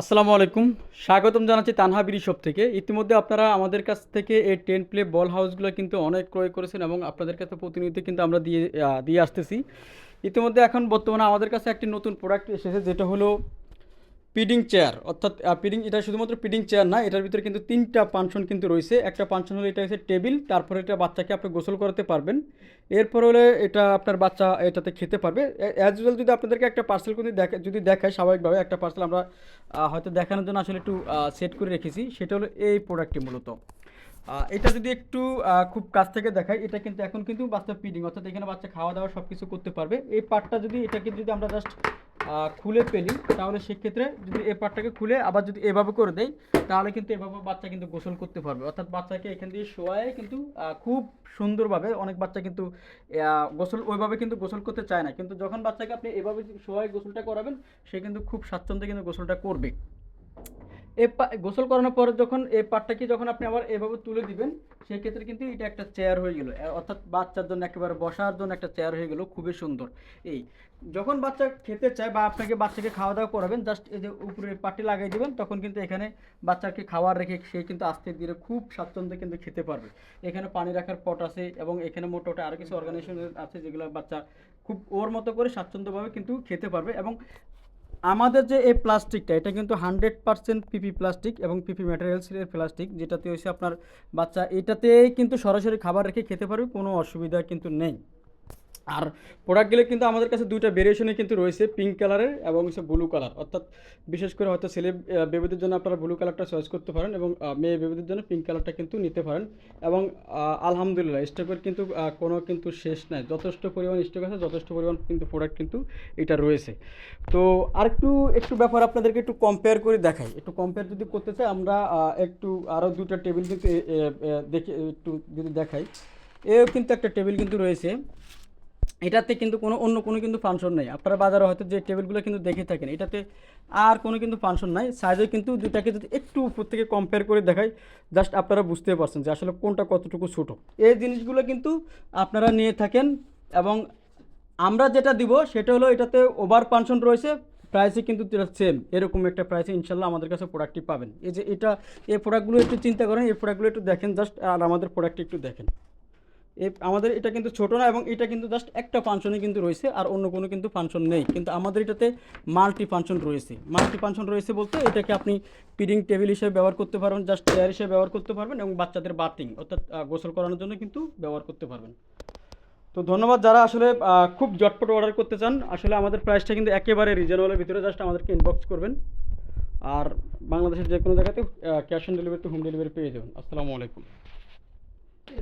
আসসালামু আলাইকুম। স্বাগতম জানাচ্ছি তানহা তানহাবিরি শপ থেকে। ইতিমধ্যে আপনারা আমাদের কাছ থেকে এই টেন প্লে বল হাউসগুলো কিন্তু অনেক ক্রয় করেছেন এবং আপনাদের কাছে প্রতিনিয়ত কিন্তু আমরা দিয়ে দিয়ে আসতেছি। ইতিমধ্যে এখন বর্তমানে আমাদের কাছে একটি নতুন প্রোডাক্ট এসেছে, যেটা হলো পিডিং চেয়ার, অর্থাৎ পিডিং, এটা শুধুমাত্র পিডিং চেয়ার না, এটার ভিতরে কিন্তু তিনটা পানশন কিন্তু রয়েছে। একটা পানশন হলো, এটা হচ্ছে টেবিল, তারপরে এটা বাচ্চাকে আপনি গোসল করাতে পারবেন। এরপর হলে, এটা আপনার বাচ্চা এটাতে খেতে পারবে। অ্যাজ ইউজুয়াল যদি আপনাদেরকে একটা পার্সেল কিন্তু দেখা, যদি দেখায়, স্বাভাবিকভাবে একটা পার্সেল আমরা হয়তো দেখানোর জন্য আসলে একটু সেট করে রেখেছি। সেটা হলো এই প্রোডাক্টটি মূলত। এটা যদি একটু খুব কাছ থেকে দেখায় এটা কিন্তু এখন কিন্তু বাচ্চা ফিডিং অর্থাৎ এখানে বাচ্চা খাওয়া দাওয়া সব কিছু করতে পারবে। এই পার্টটা যদি, এটাকে যদি আমরা জাস্ট খুলে ফেলি, তাহলে সেক্ষেত্রে যদি এ পার্টটাকে খুলে আবার যদি এভাবে করে দেয় তাহলে কিন্তু এভাবে বাচ্চা কিন্তু গোসল করতে পারবে। অর্থাৎ বাচ্চাকে এখান দিয়ে শোয়ায় কিন্তু খুব সুন্দরভাবে অনেক বাচ্চা কিন্তু গোসল ওইভাবে কিন্তু গোসল করতে চায় না। কিন্তু যখন বাচ্চাকে আপনি এভাবে শোয়ায় গোসলটা করাবেন, সে কিন্তু খুব স্বাচ্ছন্দ্যে কিন্তু গোসলটা করবে। এ গোসল করানোর পরে যখন এই পাটটাকে যখন আপনি আবার এভাবে তুলে দিবেন সেই ক্ষেত্রে কিন্তু এটা একটা চেয়ার হয়ে গেল। অর্থাৎ বাচ্চার জন্য একেবারে বসার জন্য একটা চেয়ার হয়ে গেল, খুবই সুন্দর। এই, যখন বাচ্চা খেতে চায় বা আপনাকে বাচ্চাকে খাওয়া দাওয়া করাবেন জাস্ট এই যে উপরে পাটি লাগিয়ে দিবেন, তখন কিন্তু এখানে বাচ্চাকে খাওয়ার রেখে সে কিন্তু আস্তে ধীরে খুব স্বাচ্ছন্দ্যে কিন্তু খেতে পারবে। এখানে পানি রাখার পট আছে এবং এখানে মোটামুটি আরও কিছু অর্গানাইজেশন আছে যেগুলো বাচ্চা খুব ওর মতো করে স্বাচ্ছন্দ্যভাবে কিন্তু খেতে পারবে এবং আমাদের যে এই প্লাস্টিকটা, এটা কিন্তু হান্ড্রেড পার্সেন্ট পিপি প্লাস্টিক এবং পিপি ম্যাটেরিয়ালসের প্লাস্টিক, যেটাতে হচ্ছে আপনার বাচ্চা, এটাতেই কিন্তু সরাসরি খাবার রেখে খেতে পারবে, কোনো অসুবিধা কিন্তু নেই। আর প্রোডাক্টগুলো কিন্তু আমাদের কাছে দুইটা ভেরিয়েশনে কিন্তু রয়েছে পিঙ্ক কালারের এবং হচ্ছে ব্লু কালার অর্থাৎ বিশেষ করে হয়তো ছেলে বেবিদের জন্য আপনারা ব্লু কালারটা চয়েস করতে পারেন এবং মেয়ে বেবিদের জন্য পিঙ্ক কালারটা কিন্তু নিতে পারেন। এবং আলহামদুলিল্লাহ স্টকের কিন্তু কোনো কিন্তু শেষ নাই। যথেষ্ট পরিমাণ স্টক আছে, যথেষ্ট পরিমাণ কিন্তু প্রোডাক্ট কিন্তু এটা রয়েছে। তো আরেকটু, একটু একটু ব্যাপার আপনাদেরকে একটু কম্পেয়ার করে দেখাই। একটু কম্পেয়ার যদি করতে চাই, আমরা একটু আরও দুটো টেবিল কিন্তু দেখে, একটু যদি দেখাই। এও কিন্তু একটা টেবিল কিন্তু রয়েছে। এটাতে কিন্তু কোনো, অন্য কোনো কিন্তু ফাংশন নেই। আপনারা বাজারে হয়তো যে টেবিলগুলো কিন্তু দেখে থাকেন, এটাতে আর কোনো কিন্তু ফাংশন নাই। সাইজে কিন্তু দুটাকে যদি একটু উপর থেকে কম্পেয়ার করে দেখাই জাস্ট আপনারা বুঝতে পারছেন যে আসলে কোনটা কতটুকু ছোটো। এই জিনিসগুলো কিন্তু আপনারা নিয়ে থাকেন এবং আমরা যেটা দিব সেটা হলো এটাতে ওভার ফাংশন রয়েছে প্রাইসে কিন্তু সেম এরকম একটা প্রাইসে ইনশাল্লাহ আমাদের কাছে প্রোডাক্টটি পাবেন। এই যে এটা, এই প্রোডাক্টগুলো একটু চিন্তা করেন, এই প্রোডাক্টগুলো একটু দেখেন জাস্ট আর আমাদের প্রোডাক্টটি একটু দেখেন। আমাদের এটা কিন্তু ছোট না এবং এটা কিন্তু জাস্ট একটা ফাংশনে কিন্তু রয়েছে আর অন্য কোনো কিন্তু ফাংশন নেই। কিন্তু আমাদের এটাতে মাল্টি ফাংশন রয়েছে। মাল্টি ফাংশন রয়েছে বলতে এটাকে আপনি পিডিং টেবিল হিসেবে ব্যবহার করতে পারবেন জাস্ট চেয়ার হিসেবে ব্যবহার করতে পারবেন এবং বাচ্চাদের বাথিং অর্থাৎ গোসল করানোর জন্য কিন্তু ব্যবহার করতে পারবেন। তো ধন্যবাদ যারা আসলে খুব জটপট অর্ডার করতে চান। আসলে আমাদের প্রাইসটা কিন্তু একেবারে রিজনেবলের ভিতরে জাস্ট আমাদেরকে ইনবক্স করবেন। আর বাংলাদেশের যে কোনো জায়গাতে ক্যাশ অন ডেলিভারি ডেলিভারিতে হোম ডেলিভারি পেয়ে যাবেন। আসসালামু আলাইকুম।